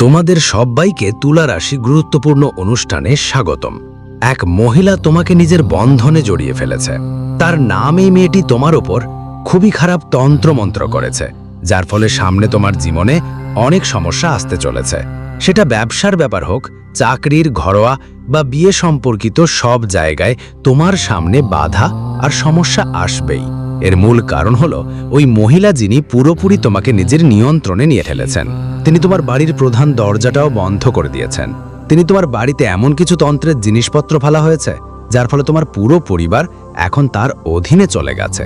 তোমাদের সবাইকে তুলা রাশি গুরুত্বপূর্ণ অনুষ্ঠানে স্বাগতম। এক মহিলা তোমাকে নিজের বন্ধনে জড়িয়ে ফেলেছে। তার নাম এই মেয়েটি তোমার ওপর খুবই খারাপ তন্ত্রমন্ত্র করেছে, যার ফলে সামনে তোমার জীবনে অনেক সমস্যা আসতে চলেছে। সেটা ব্যবসার ব্যাপার হোক, চাকরির ঘরোয়া বা বিয়ে সম্পর্কিত সব জায়গায় তোমার সামনে বাধা আর সমস্যা আসবেই। এর মূল কারণ হলো, ওই মহিলা যিনি পুরোপুরি তোমাকে নিজের নিয়ন্ত্রণে নিয়ে ফেলেছেন তিনি তোমার বাড়ির প্রধান দরজাটাও বন্ধ করে দিয়েছেন। তিনি তোমার বাড়িতে এমন কিছু তন্ত্রের জিনিসপত্র ফেলা হয়েছে, যার ফলে তোমার পুরো পরিবার এখন তার অধীনে চলে গেছে।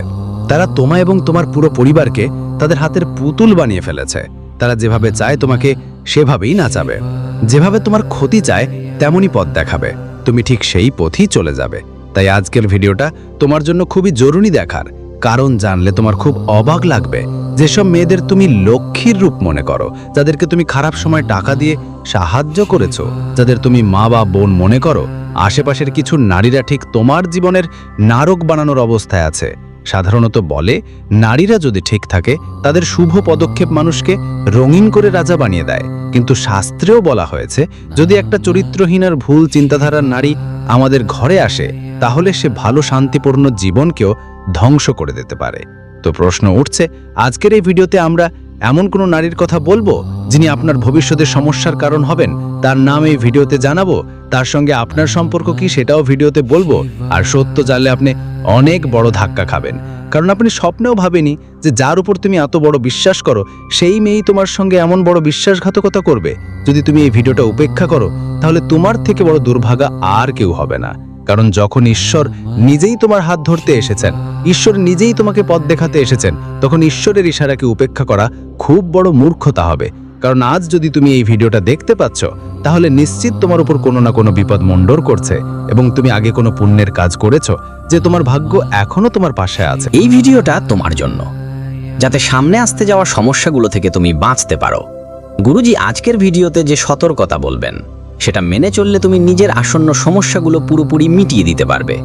তারা তোমা এবং তোমার পুরো পরিবারকে তাদের হাতের পুতুল বানিয়ে ফেলেছে। তারা যেভাবে চায় তোমাকে, সেভাবেই নাচাবে। যেভাবে তোমার ক্ষতি চায়, তেমনই পথ দেখাবে। তুমি ঠিক সেই পথই চলে যাবে। তাই আজকের ভিডিওটা তোমার জন্য খুবই জরুরি দেখার। কারণ জানলে তোমার খুব অবাক লাগবে। যেসব মেয়েদের তুমি লক্ষ্মীর রূপ মনে করো, যাদেরকে তুমি খারাপ সময় টাকা দিয়ে সাহায্য করেছ, যাদের তুমি মা বা বোন মনে করো, আশেপাশের কিছু নারীরা ঠিক তোমার জীবনের নারক বানানোর অবস্থায় আছে। সাধারণত বলে, নারীরা যদি ঠিক থাকে, তাদের শুভ পদক্ষেপ মানুষকে রঙিন করে রাজা বানিয়ে দেয়। কিন্তু শাস্ত্রেও বলা হয়েছে, যদি একটা চরিত্রহীন আর ভুল চিন্তাধারার নারী আমাদের ঘরে আসে, তাহলে সে ভালো শান্তিপূর্ণ জীবনকেও ধ্বংস করে দিতে পারে। তো প্রশ্ন উঠছে, আজকের এই ভিডিওতে আমরা এমন কোনো নারীর কথা বলব যিনি আপনার ভবিষ্যতের সমস্যার কারণ হবেন? তার নাম এই ভিডিওতে জানাব, তার সঙ্গে আপনার সম্পর্ক কি সেটাও ভিডিওতে বলব, আর সত্য জানলে আপনি অনেক বড় ধাক্কা খাবেন। কারণ আপনি স্বপ্নেও ভাবেনি যে যার উপর তুমি এত বড় বিশ্বাস করো, সেই মেয়েই তোমার সঙ্গে এমন বড় বিশ্বাসঘাতকতা করবে। যদি তুমি এই ভিডিওটা উপেক্ষা করো, তাহলে তোমার থেকে বড় দুর্ভাগা আর কেউ হবে না। কারণ যখন ঈশ্বর নিজেই তোমার হাত ধরতে এসেছেন, ঈশ্বর নিজেই তোমাকে পথ দেখাতে এসেছেন, তখন ঈশ্বরের ইশারাকে উপেক্ষা করা খুব বড় মূর্খতা হবে। কারণ আজ যদি তুমি এই ভিডিওটা দেখতে পাচ্ছ, তাহলে নিশ্চিত তোমার উপর কোনো না কোনো বিপদ মণ্ডর করছে এবং তুমি আগে কোনো পুণ্যের কাজ করেছ যে তোমার ভাগ্য এখনও তোমার পাশে আছে। এই ভিডিওটা তোমার জন্য। যাতে সামনে আসতে যাওয়া সমস্যাগুলো থেকে তুমি বাঁচতে পারো। গুরুজি, আজকের ভিডিওতে যে সতর্কতা বলবেন। সেটা মেনে চললে তুমি নিজের আসন্ন সমস্যাগুলো পুরোপুরি মিটিয়ে দিতে পারবে।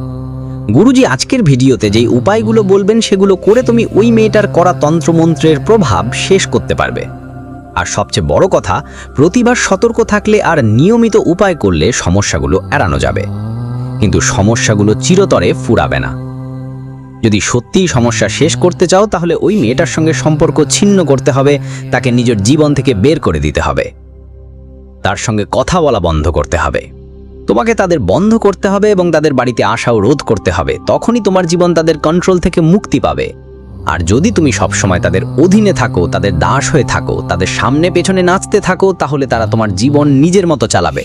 গুরুজি আজকের ভিডিওতে যেই উপায়গুলো বলবেন সেগুলো করে তুমি ওই মেয়েটার করা তন্ত্রমন্ত্রের প্রভাব শেষ করতে পারবে। আর সবচেয়ে বড় কথা, প্রতিবার সতর্ক থাকলে আর নিয়মিত উপায় করলে সমস্যাগুলো এড়ানো যাবে। কিন্তু সমস্যাগুলো চিরতরে ফুরাবে না। যদি সত্যিই সমস্যা শেষ করতে চাও, তাহলে ওই মেয়েটার সঙ্গে সম্পর্ক ছিন্ন করতে হবে, তাকে নিজের জীবন থেকে বের করে দিতে হবে। তার সঙ্গে কথা বলা বন্ধ করতে হবে। তোমাকে তাদের বন্ধ করতে হবে এবং তাদের বাড়িতে আসাও রোধ করতে হবে। তখনই তোমার জীবন তাদের কন্ট্রোল থেকে মুক্তি পাবে। আর যদি তুমি সবসময় তাদের অধীনে থাকো, তাদের দাস হয়ে থাকো, তাদের সামনে পেছনে নাচতে থাকো, তাহলে তারা তোমার জীবন নিজের মতো চালাবে।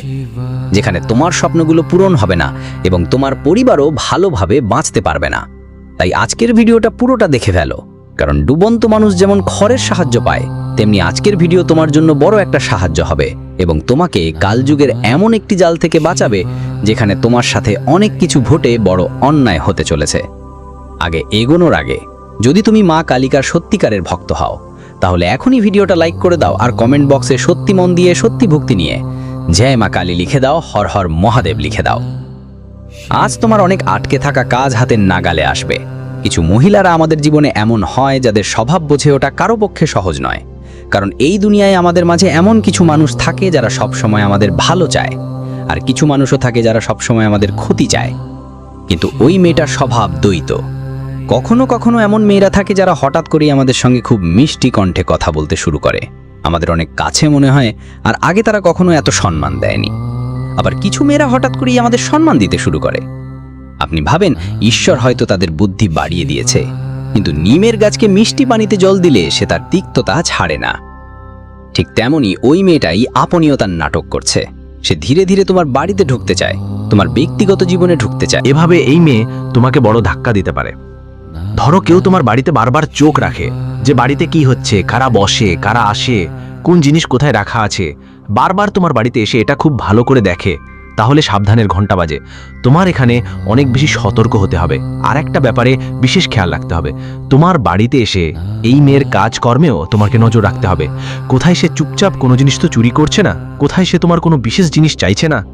যেখানে তোমার স্বপ্নগুলো পূরণ হবে না এবং তোমার পরিবারও ভালোভাবে বাঁচতে পারবে না। তাই আজকের ভিডিওটা পুরোটা দেখে ফেলো। কারণ ডুবন্ত মানুষ যেমন খড়ের সাহায্য পায়, তেমনি আজকের ভিডিও তোমার জন্য বড় একটা সাহায্য হবে। এবং তোমাকে কালযুগের এমন একটি জাল থেকে বাঁচাবে যেখানে তোমার সাথে অনেক কিছু ঘটে বড় অন্যায় হতে চলেছে। আগে এগোনোর আগে, যদি তুমি মা কালিকার সত্যিকারের ভক্ত হও, তাহলে এখনই ভিডিওটা লাইক করে দাও আর কমেন্ট বক্সে সত্যি মন দিয়ে সত্যি ভক্তি নিয়ে জয় মা কালী লিখে দাও, হর হর মহাদেব লিখে দাও। আজ তোমার অনেক আটকে থাকা কাজ হাতের নাগালে আসবে। কিছু মহিলারা আমাদের জীবনে এমন হয় যাদের স্বভাব বোঝে ওটা কারও পক্ষে সহজ নয়। কারণ এই দুনিয়ায় আমাদের মাঝে এমন কিছু মানুষ থাকে যারা সব সময় আমাদের ভালো চায়। আর কিছু মানুষও থাকে যারা সব সময় আমাদের ক্ষতি চায়। কিন্তু ওই মেয়েটার স্বভাব দ্বৈত। কখনো কখনো এমন মেয়েরা থাকে যারা হঠাৎ করেই আমাদের সঙ্গে খুব মিষ্টি কণ্ঠে কথা বলতে শুরু করে। আমাদের অনেক কাছে মনে হয়, আর আগে তারা কখনো এত সম্মান দেয়নি। আবার কিছু মেয়েরা হঠাৎ করেই আমাদের সম্মান দিতে শুরু করে। আপনি ভাবেন, ঈশ্বর হয়তো তাদের বুদ্ধি বাড়িয়ে দিয়েছে। কিন্তু নিমের গাছকে মিষ্টি পানিতে জল দিলে সে তার তিক্ততা ছাড়ে না। ঠিক তেমনি ওই মেয়েটাই আপনীয়তার নাটক করছে। সে ধীরে ধীরে তোমার বাড়িতে ঢুকতে চায়, তোমার ব্যক্তিগত জীবনে ঢুকতে চায়। এভাবে এই মেয়ে তোমাকে বড় ধাক্কা দিতে পারে। ধরো কেউ তোমার বাড়িতে বারবার চোখ রাখে, যে বাড়িতে কি হচ্ছে, কারা বসে, কারা আসে, কোন জিনিস কোথায় রাখা আছে। বারবার তোমার বাড়িতে এসে এটা খুব ভালো করে দেখে। তাহলে সাবধানের ঘণ্টা বাজে। তোমার এখানে অনেক বেশি সতর্ক হতে হবে। আর একটা ব্যাপারে বিশেষ খেয়াল রাখতে হবে। তোমার বাড়িতে এসে এই মেয়ের কাজকর্মেও তোমাকে নজর রাখতে হবে। কোথায় সে চুপচাপ কোনো জিনিস তো চুরি করছে না? কোথায় সে তোমার কোনো বিশেষ জিনিস চাইছে না?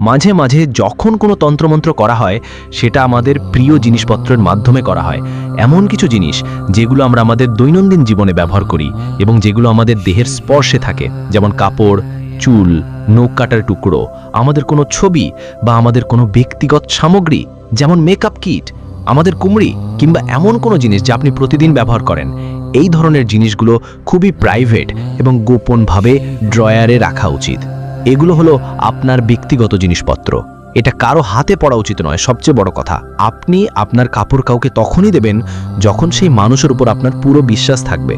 মাঝে মাঝে যখন কোনো তন্ত্রমন্ত্র করা হয়, সেটা আমাদের প্রিয় জিনিসপত্রের মাধ্যমে করা হয়। এমন কিছু জিনিস যেগুলো আমরা আমাদের দৈনন্দিন জীবনে ব্যবহার করি এবং যেগুলো আমাদের দেহের স্পর্শে থাকে। যেমন কাপড় চুল, নখ কাটার টুকরো, আমাদের কোনো ছবি বা আমাদের কোনো ব্যক্তিগত সামগ্রী, যেমন মেকআপ কিট আমাদের কুমড়ি কিংবা এমন কোনো জিনিস যা আপনি প্রতিদিন ব্যবহার করেন, এই ধরনের জিনিসগুলো খুবই প্রাইভেট এবং গোপনভাবে ড্রয়ারে রাখা উচিত। এগুলো হলো আপনার ব্যক্তিগত জিনিসপত্র। এটা কারও হাতে পড়া উচিত নয়, সবচেয়ে বড় কথা। আপনি আপনার কাপড় কাউকে তখনই দেবেন যখন সেই মানুষের উপর আপনার পুরো বিশ্বাস থাকবে।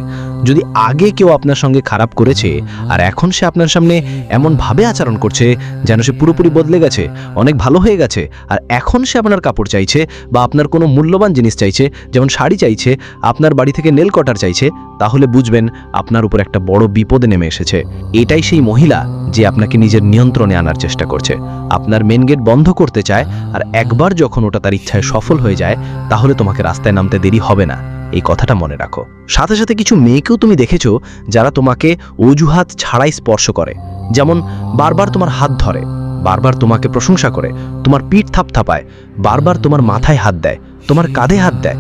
যদি আগে কেউ আপনার সঙ্গে খারাপ করেছে, আর এখন সে আপনার সামনে এমনভাবে আচরণ করছে যেন সে পুরোপুরি বদলে গেছে, অনেক ভালো হয়ে গেছে, আর এখন সে আপনার কাপড় চাইছে বা আপনার কোনো মূল্যবান জিনিস চাইছে, যেমন শাড়ি চাইছে, আপনার বাড়ি থেকে নেল কটার চাইছে, তাহলে বুঝবেন আপনার উপর একটা বড় বিপদে নেমে এসেছে। এটাই সেই মহিলা যে আপনাকে নিজের নিয়ন্ত্রণে আনার চেষ্টা করছে। আপনার মেন গেট বন্ধ করতে চায়, আর একবার যখন ওটা তার ইচ্ছায় সফল হয়ে যায়, তাহলে তোমাকে রাস্তায় নামতে দেরি হবে না। এই কথাটা মনে রাখো। সাথে সাথে কিছু মেয়েকেও তুমি দেখেছ যারা তোমাকে অজুহাত ছাড়াই স্পর্শ করে। যেমন বারবার তোমার হাত ধরে, বারবার তোমাকে প্রশংসা করে, তোমার পিঠ থাপথাপায়, বারবার তোমার মাথায় হাত দেয়, তোমার কাঁধে হাত দেয়।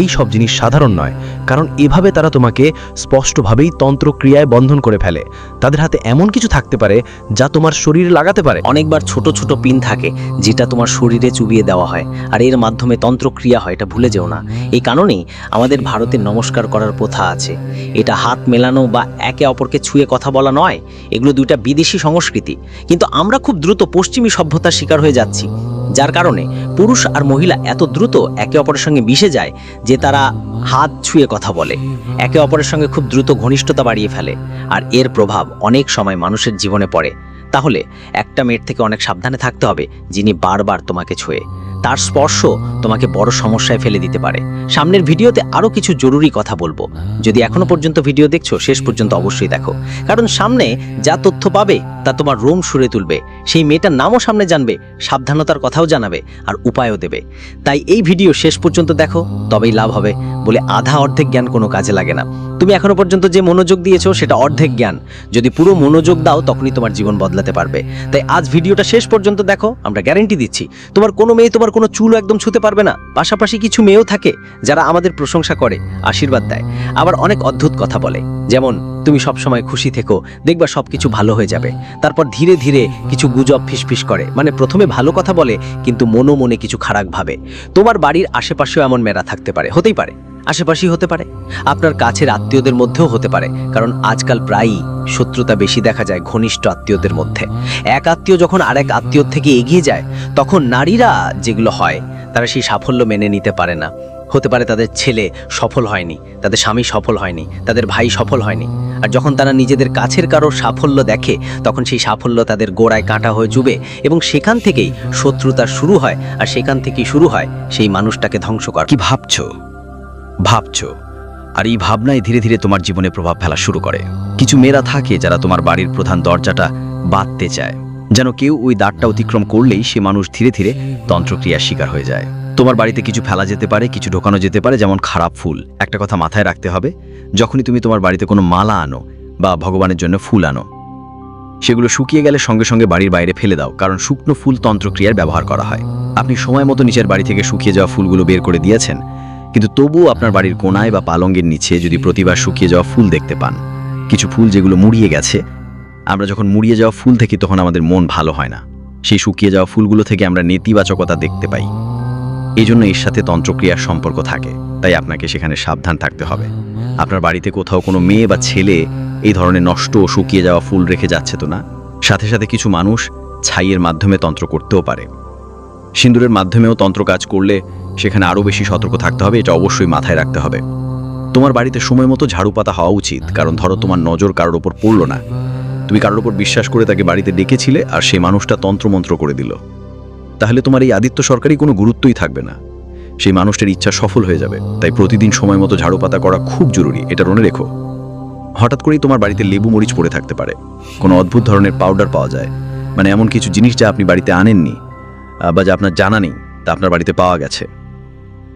এই সব জিনিস সাধারণ নয়, কারণ এভাবে তারা তোমাকে স্পষ্টভাবেই তন্ত্রক্রিয়ায় বন্ধন করে ফেলে। তাদের হাতে এমন কিছু থাকতে পারে যা তোমার শরীরে লাগাতে পারে। অনেকবার ছোট ছোট পিন থাকে যেটা তোমার শরীরে চুবিয়ে দেওয়া হয়, আর এর মাধ্যমে তন্ত্রক্রিয়া হয়, এটা ভুলে যেও না। এই কারণেই আমাদের ভারতে নমস্কার করার প্রথা আছে। এটা হাত মেলানো বা একে অপরকে ছুঁয়ে কথা বলা নয়, এগুলো দুইটা বিদেশি সংস্কৃতি। কিন্তু আমরা খুব দ্রুত পশ্চিমী সভ্যতার শিকার হয়ে যাচ্ছি। যার কারণে পুরুষ আর মহিলা এত দ্রুত একে অপরের সঙ্গে মিশে যায় যে তারা হাত ছুঁয়ে কথা বলে। একে অপরের সঙ্গে খুব দ্রুত ঘনিষ্ঠতা বাড়িয়ে ফেলে। আর এর প্রভাব অনেক সময় মানুষের জীবনে পড়ে। তাহলে একটা মেয়ের থেকে অনেক সাবধানে থাকতে হবে, যিনি বারবার তোমাকে ছুঁয়ে। তার স্পর্শ তোমাকে বড় সমস্যায় ফেলে দিতে পারে। সামনের ভিডিওতে আরও কিছু জরুরি কথা বলব। যদি এখনও পর্যন্ত ভিডিও দেখছ, শেষ পর্যন্ত অবশ্যই দেখো। কারণ সামনে যা তথ্য পাবে, তা তোমার রোম সুরে তুলবে। সেই মেয়েটার নামও সামনে জানবে, সাবধানতার কথাও জানাবে, আর উপায়ও দেবে। তাই এই ভিডিও শেষ পর্যন্ত দেখো, তবেই লাভ হবে বলে আধা অর্ধেক জ্ঞান কোনো কাজে লাগে না। তুমি এখনও পর্যন্ত যে মনোযোগ দিয়েছ, সেটা অর্ধেক জ্ঞান। যদি পুরো মনোযোগ দাও, তখনই তোমার জীবন বদলাতে পারবে। তাই আজ ভিডিওটা শেষ পর্যন্ত দেখো, আমরা গ্যারেন্টি দিচ্ছি, তোমার কোনো মেয়ে তোমার কোনো চুলও একদম ছুতে পারবে না। পাশাপাশি কিছু মেয়েও থাকে যারা আমাদের প্রশংসা করে, আশীর্বাদ দেয়। আবার অনেক অদ্ভুত কথা বলে, যেমন, তুমি সবসময় খুশি থেকো, দেখবা সব কিছু ভালো হয়ে যাবে। তারপর ধীরে ধীরে কিছু গুজব ফিসফিস করে। মানে প্রথমে ভালো কথা বলে, কিন্তু মনো মনে কিছু খারাপ ভাবে। তোমার বাড়ির আশেপাশেও এমন মেয়েরা থাকতে পারে, হতেই পারে। আশেপাশেই হতে পারে। আপনার কাছের আত্মীয়দের মধ্যেও হতে পারে, কারণ আজকাল প্রায়ই শত্রুতা বেশি দেখা যায় ঘনিষ্ঠ আত্মীয়দের মধ্যে। এক আত্মীয় যখন আরেক আত্মীয় থেকে এগিয়ে যায়, তখন নারীরা যেগুলো হয়, তারা সেই সাফল্য মেনে নিতে পারে না। হতে পারে তাদের ছেলে সফল হয়নি, তাদের স্বামী সফল হয়নি, তাদের ভাই সফল হয়নি। আর যখন তারা নিজেদের কাছের কারও সাফল্য দেখে, তখন সেই সাফল্য তাদের গোড়ায় কাঁটা হয়ে জুবে এবং সেখান থেকেই শত্রুতা শুরু হয়। আর সেখান থেকেই শুরু হয় সেই মানুষটাকে ধ্বংস করা। কি ভাবছ? ভাবছ, আর এই ভাবনাই ধীরে ধীরে তোমার জীবনে প্রভাব ফেলা শুরু করে। কিছু মেয়েরা থাকে যারা তোমার বাড়ির প্রধান দরজাটা বাঁধতে চায়। যেন কেউ ওই দ্বারটা অতিক্রম করলেই সে মানুষ ধীরে ধীরে তন্ত্রক্রিয়ার শিকার হয়ে যায়। তোমার বাড়িতে কিছু ফেলা যেতে পারে, কিছু ঢোকানো যেতে পারে, যেমন খারাপ ফুল। একটা কথা মাথায় রাখতে হবে, যখনই তুমি তোমার বাড়িতে কোনো মালা আনো বা ভগবানের জন্য ফুল আনো, সেগুলো শুকিয়ে গেলে সঙ্গে সঙ্গে বাড়ির বাইরে ফেলে দাও, কারণ শুকনো ফুল তন্ত্রক্রিয়ার ব্যবহার করা হয়। আপনি সময় মতো নিচের বাড়ি থেকে শুকিয়ে যাওয়া ফুলগুলো বের করে দিয়েছেন কিন্তু তবুও আপনার বাড়ির কোনায় বা পালঙ্গের নিচে যদি প্রতিবার শুকিয়ে যাওয়া ফুল দেখতে পান, কিছু ফুল যেগুলো মুড়িয়ে গেছে, আমরা যখন মুড়িয়ে যাওয়া ফুল দেখি তখন আমাদের মন ভালো হয় না। সেই শুকিয়ে যাওয়া ফুলগুলো থেকে আমরা নেতিবাচকতা দেখতে পাই। এই জন্য এর সাথে তন্ত্রক্রিয়ার সম্পর্ক থাকে, তাই আপনাকে সেখানে সাবধান থাকতে হবে। আপনার বাড়িতে কোথাও কোনো মেয়ে বা ছেলে এই ধরনের নষ্ট ও শুকিয়ে যাওয়া ফুল রেখে যাচ্ছে তো না? সাথে সাথে কিছু মানুষ ছাইয়ের মাধ্যমে তন্ত্র করতেও পারে। সিন্দুরের মাধ্যমেও তন্ত্র কাজ করলে সেখানে আরও বেশি সতর্ক থাকতে হবে, এটা অবশ্যই মাথায় রাখতে হবে। তোমার বাড়িতে সময় মতো ঝাড়ু পাতা হওয়া উচিত, কারণ ধরো তোমার নজর কারোর ওপর পড়ল না। তুমি কারোর ওপর বিশ্বাস করে তাকে বাড়িতে ডেকেছিলে আর সেই মানুষটা তন্ত্রমন্ত্র করে দিল। তাহলে তোমার এই আদিত্য সরকারি কোনো গুরুত্বই থাকবে না। সেই মানুষটার ইচ্ছা সফল হয়ে যাবে, তাই প্রতিদিন সময় মতো ঝাড়ু পাতা করা খুব জরুরি, এটা মনে রেখো। হঠাৎ করেই তোমার বাড়িতে লেবু মরিচ পড়ে থাকতে পারে। কোনো অদ্ভুত ধরনের পাউডার পাওয়া যায়। মানে এমন কিছু জিনিস যা আপনি বাড়িতে আনেননি বা যা আপনার জানা নেই, তা আপনার বাড়িতে পাওয়া গেছে।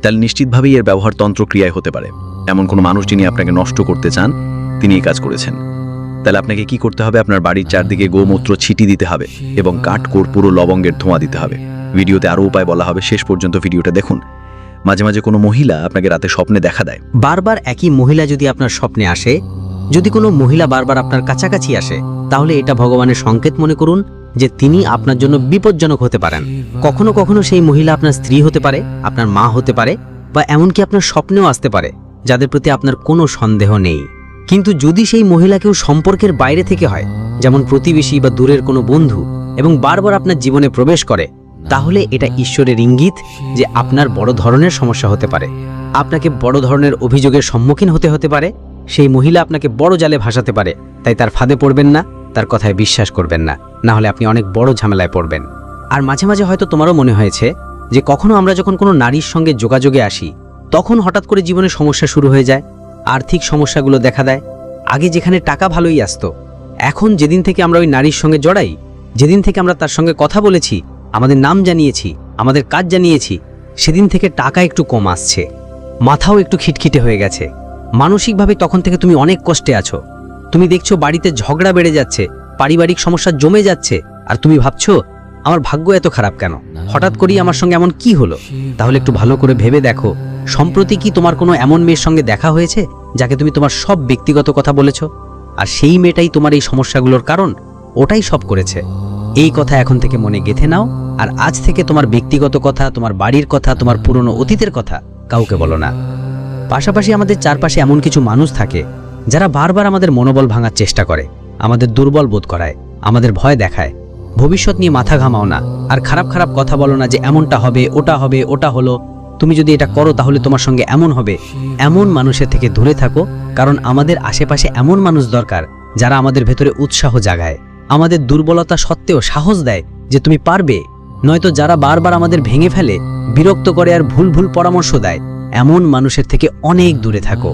তাহলে নিশ্চিতভাবেই এর ব্যবহার তন্ত্রক্রিয়ায় হতে পারে। এমন কোনো মানুষ যিনি আপনাকে নষ্ট করতে চান, তিনি এই কাজ করেছেন। তাহলে আপনাকে কি করতে হবে? আপনার বাড়ির চারদিকে গোমূত্র ছিটি দিতে হবে এবং কাঠ পুরো লবঙ্গের ধোঁয়া দিতে হবে। ভিডিওতে আরও উপায় বলা হবে। শেষ পর্যন্ত ভিডিওটা দেখুন। মাঝে মাঝে কোনো মহিলা আপনাকে রাতে স্বপ্নে দেখা দেয়। বারবার একই মহিলা যদি আপনার স্বপ্নে আসে, যদি কোনো মহিলা বারবার আপনার কাছাকাছি আসে, তাহলে এটা ভগবানের সংকেত মনে করুন। যে তিনি আপনার জন্য বিপজ্জনক হতে পারেন। কখনো কখনো সেই মহিলা আপনার স্ত্রী হতে পারে, আপনার মা হতে পারে, বা এমনকি আপনার স্বপ্নেও আসতে পারে, যাদের প্রতি আপনার কোনো সন্দেহ নেই। কিন্তু যদি সেই মহিলা কেউ সম্পর্কের বাইরে থেকে হয়, যেমন প্রতিবেশী বা দূরের কোনো বন্ধু, এবং বারবার আপনার জীবনে প্রবেশ করে, তাহলে এটা ঈশ্বরের ইঙ্গিত যে আপনার বড় ধরনের সমস্যা হতে পারে। আপনাকে বড় ধরনের অভিযোগের সম্মুখীন হতে হতে পারে, সেই মহিলা আপনাকে বড় জালে ভাসাতে পারে, তাই তার ফাঁদে পড়বেন না। তার কথায় বিশ্বাস করবেন না না হলে আপনি অনেক বড় ঝামেলায় পড়বেন। আর মাঝে মাঝে হয়তো তোমারও মনে হয়েছে যে কখনো আমরা যখন কোনো নারীর সঙ্গে যোগাযোগে আসি, তখন হঠাৎ করে জীবনে সমস্যা শুরু হয়ে যায়, আর্থিক সমস্যাগুলো দেখা দেয়, আগে যেখানে টাকা ভালোই আসতো, এখন যেদিন থেকে আমরা ওই নারীর সঙ্গে জড়াই, যেদিন থেকে আমরা তার সঙ্গে কথা বলেছি, আমাদের নাম জানিয়েছি, আমাদের কাজ জানিয়েছি, সেদিন থেকে টাকা একটু কম আসছে, মাথাও একটু খিটখিটে হয়ে গেছে। মানসিকভাবে তখন থেকে তুমি অনেক কষ্টে আছো। তুমি দেখছ বাড়িতে ঝগড়া বেড়ে যাচ্ছে, পারিবারিক সমস্যা জমে যাচ্ছে, আর তুমি ভাবছ, আমার ভাগ্য এত খারাপ কেন? হঠাৎ করেই আমার সঙ্গে এমন কি হলো? তাহলে একটু ভালো করে ভেবে দেখো। সম্প্রতি কি তোমার কোনো এমন মেয়ের সঙ্গে দেখা হয়েছে, যাকে তুমি তোমার সব ব্যক্তিগত কথা বলেছ? আর সেই মেয়েটাই তোমার এই সমস্যাগুলোর কারণ? ওটাই সব করেছে। এই কথা এখন থেকে মনে গেথে নাও, আর আজ থেকে তোমার ব্যক্তিগত কথা, তোমার বাড়ির কথা, তোমার পুরনো অতীতের কথা কাউকে বলো না। পাশাপাশি আমাদের চারপাশে এমন কিছু মানুষ থাকে যারা বারবার আমাদের মনোবল ভাঙার চেষ্টা করে, আমাদের দুর্বল বোধ করায়, আমাদের ভয় দেখায়। ভবিষ্যৎ নিয়ে মাথা ঘামাও না, আর খারাপ খারাপ কথা বলো না যে এমনটা হবে, ওটা হবে, ওটা হলো। তুমি যদি এটা করো তাহলে তোমার সঙ্গে এমন হবে। এমন মানুষের থেকে দূরে থাকো, কারণ আমাদের আশেপাশে এমন মানুষ দরকার, যারা আমাদের ভেতরে উৎসাহ জাগায়। আমাদের দুর্বলতা সত্ত্বেও সাহস দেয় যে তুমি পারবে। নয়তো যারা বারবার আমাদের ভেঙে ফেলে, বিরক্ত করে আর ভুল ভুল পরামর্শ দেয়, এমন মানুষের থেকে অনেক দূরে থাকো।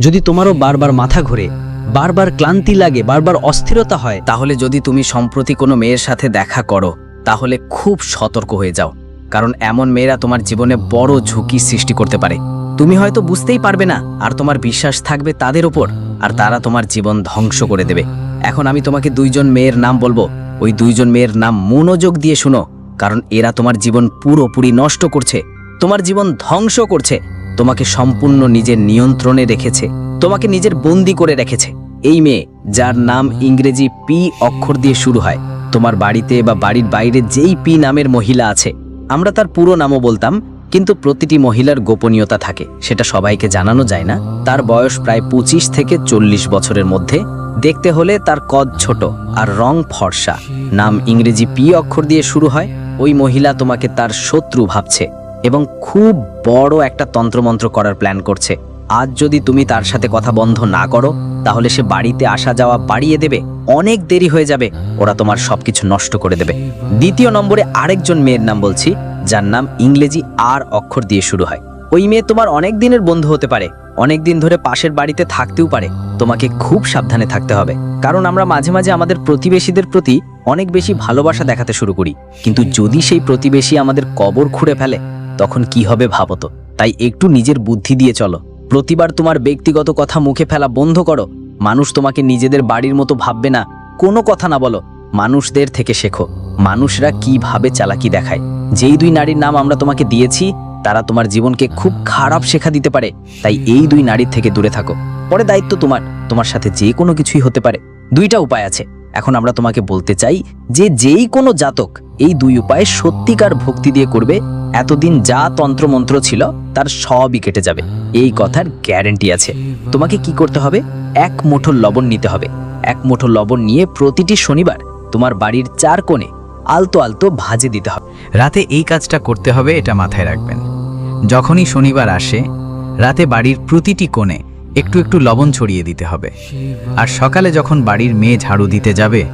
যদি তোমারও বারবার মাথা ঘোরে, বারবার ক্লান্তি লাগে, বারবার অস্থিরতা হয়, তাহলে যদি তুমি সম্প্রতি কোনো মেয়ের সাথে দেখা করো, তাহলে খুব সতর্ক হয়ে যাও। কারণ এমন মেয়েরা তোমার জীবনে বড় ঝুঁকি সৃষ্টি করতে পারে। তুমি হয়তো বুঝতেই পারবে না, আর তোমার বিশ্বাস থাকবে তাদের ওপর, আর তারা তোমার জীবন ধ্বংস করে দেবে। এখন আমি তোমাকে দুইজন মেয়ের নাম বলব। ওই দুইজন মেয়ের নাম মনোযোগ দিয়ে শুনো, কারণ এরা তোমার জীবন পুরোপুরি নষ্ট করছে, তোমার জীবন ধ্বংস করছে। তোমাকে সম্পূর্ণ নিজের নিয়ন্ত্রণে রেখেছে, তোমাকে নিজের বন্দি করে রেখেছে। এই মেয়ে, যার নাম ইংরেজি পি অক্ষর দিয়ে শুরু হয়, তোমার বাড়িতে বা বাড়ির বাইরে যেই পি নামের মহিলা আছে, আমরা তার পুরো নামও বলতাম, কিন্তু প্রতিটি মহিলার গোপনীয়তা থাকে, সেটা সবাইকে জানানো যায় না। তার বয়স প্রায় পঁচিশ থেকে চল্লিশ বছরের মধ্যে। দেখতে হলে তার কদ ছোট আর রং ফর্সা। নাম ইংরেজি পি অক্ষর দিয়ে শুরু হয়, ওই মহিলা তোমাকে তার শত্রু ভাবছে। এবং খুব বড় একটা তন্ত্রমন্ত্র করার প্ল্যান করছে। আজ যদি তুমি তার সাথে কথা বন্ধ না করো, তাহলে সে বাড়িতে আসা যাওয়া বাড়িয়ে দেবে, অনেক দেরি হয়ে যাবে, ওরা তোমার সবকিছু নষ্ট করে দেবে। দ্বিতীয় নম্বরে আরেকজন মেয়ের নাম বলছি, যার নাম ইংরেজি আর অক্ষর দিয়ে শুরু হয়। ওই মেয়ে তোমার অনেক দিনের বন্ধু হতে পারে, অনেক দিন ধরে পাশের বাড়িতে থাকতেও পারে, তোমাকে খুব সাবধানে থাকতে হবে। কারণ আমরা মাঝে মাঝে আমাদের প্রতিবেশীদের প্রতি অনেক বেশি ভালোবাসা দেখাতে শুরু করি। কিন্তু যদি সেই প্রতিবেশী আমাদের কবর খুঁড়ে ফেলে তখন কি হবে ভাবো তো। তাই একটু নিজের বুদ্ধি দিয়ে চলো। প্রতিবার তোমার ব্যক্তিগত কথা মুখে ফেলা বন্ধ করো। মানুষ তোমাকে নিজেদের বাড়ির মতো ভাববে না। কোনো কথা না বলো। মানুষদের থেকে শেখো। মানুষরা কীভাবে চালাকি দেখায়। যেই দুই নারীর নাম আমরা তোমাকে দিয়েছি, তারা তোমার জীবনকে খুব খারাপ শেখা দিতে পারে। তাই এই দুই নারীর থেকে দূরে থাকো। পরে দায়িত্ব তোমার। তোমার সাথে যে কোনো কিছুই হতে পারে। দুইটা উপায় আছে। এখন আমরা তোমাকে বলতে চাই যে যেই কোনো জাতক এই দুই উপায়ে সত্যিকার ভক্তি দিয়ে করবে, এতদিন যা তন্ত্রমন্ত্র ছিল তার সবই কেটে যাবে। এই কথার গ্যারেন্টি আছে। তোমাকে কি করতে হবে? এক মুঠো লবণ নিতে হবে। এক মুঠো লবণ নিয়ে প্রতিটি শনিবার তোমার বাড়ির চার কোণে আলতো আলতো ভাজে দিতে হবে। রাতে এই কাজটা করতে হবে, এটা মাথায় রাখবেন। যখনই শনিবার আসে, রাতে বাড়ির প্রতিটি কোণে একটু একটু লবণ ছড়িয়ে দিতে হবে। আর সকালে যখন বাড়ির মেয়ে ঝাড়ু দিতে যাবে,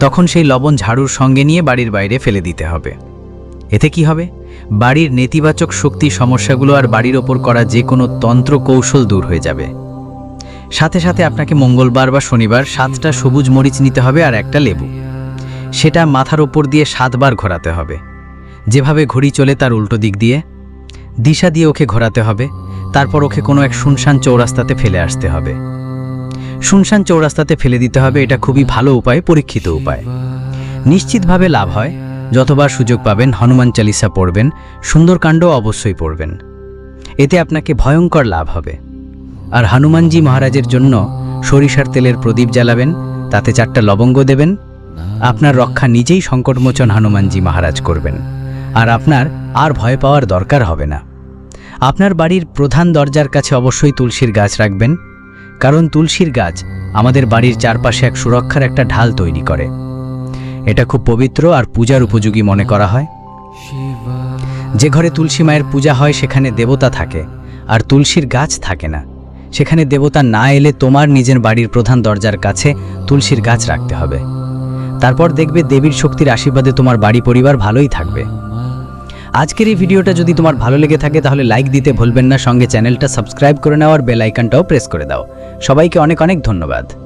তখন সেই লবণ ঝাড়ুর সঙ্গে নিয়ে বাড়ির বাইরে ফেলে দিতে হবে। এতে কি হবে? বাড়ির নেতিবাচক শক্তি সমস্যাগুলো আর বাড়ির ওপর করা যে কোনো তন্ত্র কৌশল দূর হয়ে যাবে। সাথে সাথে আপনাকে মঙ্গলবার বা শনিবার সাতটা সবুজ মরিচ নিতে হবে আর একটা লেবু। সেটা মাথার ওপর দিয়ে সাতবার ঘোরাতে হবে। যেভাবে ঘড়ি চলে তার উল্টো দিক দিয়ে। দিশা দিয়ে ওকে ঘোরাতে হবে। তারপর ওকে কোনো এক শুনশান চৌরাস্তাতে ফেলে আসতে হবে। শুনশান চৌরাস্তাতে ফেলে দিতে হবে এটা খুবই ভালো উপায়, পরীক্ষিত উপায়। নিশ্চিতভাবে লাভ হয়, যতবার সুযোগ পাবেন হনুমান চালিসা পড়বেন সুন্দরকাণ্ড অবশ্যই পড়বেন। এতে আপনাকে ভয়ঙ্কর লাভ হবে। আর হনুমানজি মহারাজের জন্য সরিষার তেলের প্রদীপ জ্বালাবেন, তাতে চারটা লবঙ্গ দেবেন, আপনার রক্ষা নিজেই সংকটমোচন হনুমানজি মহারাজ করবেন। আর আপনার আর ভয় পাওয়ার দরকার হবে না। আপনার বাড়ির প্রধান দরজার কাছে অবশ্যই তুলসীর গাছ রাখবেন, কারণ তুলসীর গাছ আমাদের বাড়ির চারপাশে এক সুরক্ষার একটা ঢাল তৈরি করে। এটা খুব পবিত্র আর পূজার উপযোগী মনে করা হয়। যে ঘরে তুলসী মায়ের পূজা হয়, সেখানে দেবতা থাকে, আর তুলসীর গাছ থাকে না। সেখানে দেবতা না এলে তোমার নিজের বাড়ির প্রধান দরজার কাছে তুলসীর গাছ রাখতে হবে। তারপর দেখবে দেবীর শক্তির আশীর্বাদে তোমার বাড়ি পরিবার ভালোই থাকবে। আজকের এই ভিডিওটা যদি তোমার ভালো লেগে থাকে, তাহলে লাইক দিতে ভুলবেন না। সঙ্গে চ্যানেলটা সাবস্ক্রাইব করে নেওয়ার বেল আইকনটাও প্রেস করে দাও। সবাইকে অনেক অনেক ধন্যবাদ।